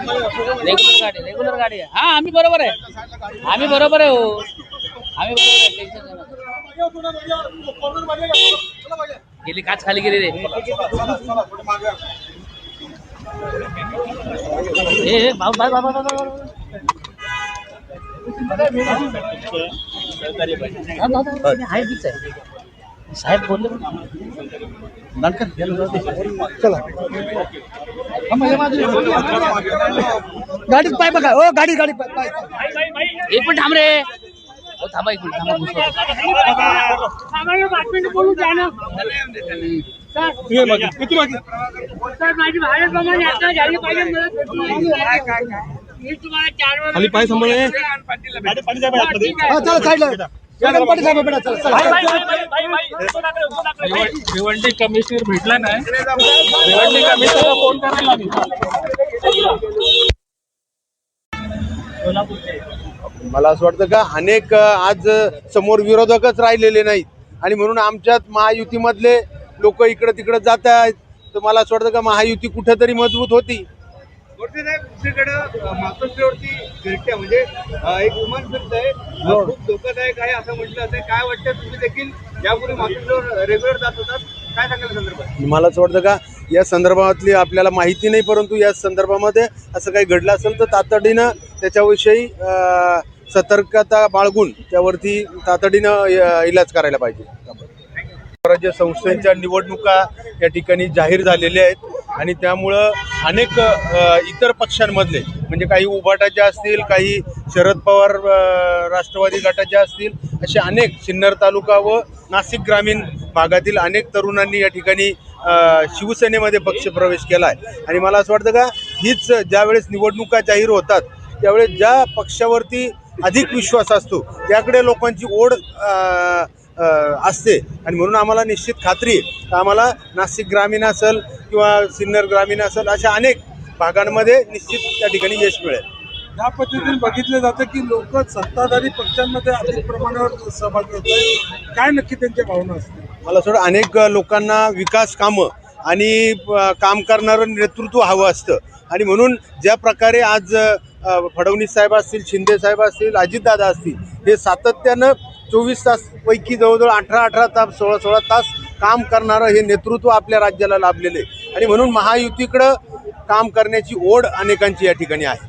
Regular गाडी regular गाडी आहे हा आम्ही बरोबर आहे आम्ही बरोबर आहे हो आम्ही बरोबर आहे टेन्शन गेली काच खाली गेली रे ए भाऊ. हा, आहे तीच आहे साहेब बोलले गाडीत पाय बघा. हो गाडी गाडी पाय पाय. एक मिनिट थांब रे. हो थांबा एक मिनिट थांबा घुसवा. खाली पाय सांभाळ चला साईडला. साहेब बेटा चला चला. भिवंडी कमिशनर भेटला नाही भिवंडी कमिशनर फोन करायला मला असं वाटतं का अनेक आज समोर विरोधकच राहिलेले नाहीत. आणि म्हणून आमच्यात महायुतीमधले लोक इकडं तिकडं जात आहेत. तर मला असं वाटतं का महायुती कुठेतरी मजबूत होती. गोडसे साहेब दुसरीकडे मातोश्रीवरती फिरत्या म्हणजे एक विमान फिरत आहे. हो. खूप धोकादायक आहे असं म्हटलं जातं. काय वाटतं तुम्ही देखील यापूर्वी रेग्युलर जात होतात काय सांगाल संदर्भात? मला असं वाटतं का या संदर्भातली आपल्याला माहिती नाही परंतु या संदर्भामध्ये असं काही घडलं असेल तर तातडीनं त्याच्याविषयी सतर्कता बाळगून त्यावरती तातडीनं इलाज करायला पाहिजे. स्वराज्य संस्थेच्या निवडणुका या ठिकाणी जाहीर झालेल्या आहेत आणि त्यामुळं अनेक इतर पक्षांमधले म्हणजे काही उभाटाच्या असतील काही शरद पवार राष्ट्रवादी गटाच्या असतील असे अनेक सिन्नर तालुका व नाशिक ग्रामीण भागातील अनेक तरुणांनी या ठिकाणी शिवसेनेमध्ये पक्षप्रवेश केला आहे आणि मला असं वाटतं का हीच ज्यावेळेस निवडणुका जाहीर होतात त्यावेळेस ज्या पक्षावरती अधिक विश्वास असतो त्याकडे लोकांची ओढ असते. आणि म्हणून आम्हाला निश्चित खात्री आहे आम्हाला नाशिक ग्रामीण असेल किंवा सिन्नर ग्रामीण असेल अशा अनेक भागांमध्ये निश्चित त्या ठिकाणी यश मिळेल. या पद्धतीने बघितलं जातं की लोक सत्ताधारी पक्षांमध्ये अधिक प्रमाणावर सहभागी होत आहेत. काय नक्की त्यांच्या भावना असतील? मला थोडं अनेक लोकांना विकास कामं आणि काम करणारं नेतृत्व हवं असतं. आणि म्हणून ज्या प्रकारे आज फडणवीस साहेब असतील शिंदे साहेब असतील अजितदादा असतील हे सातत्यानं चोवीस तास पैकी जवळजवळ अठरा अठरा तास सोळा सोळा तास काम करणारं हे नेतृत्व आपल्या राज्याला लाभलेलं आहे. आणि म्हणून महायुतीकडं काम करण्याची ओढ अनेकांची या ठिकाणी आहे.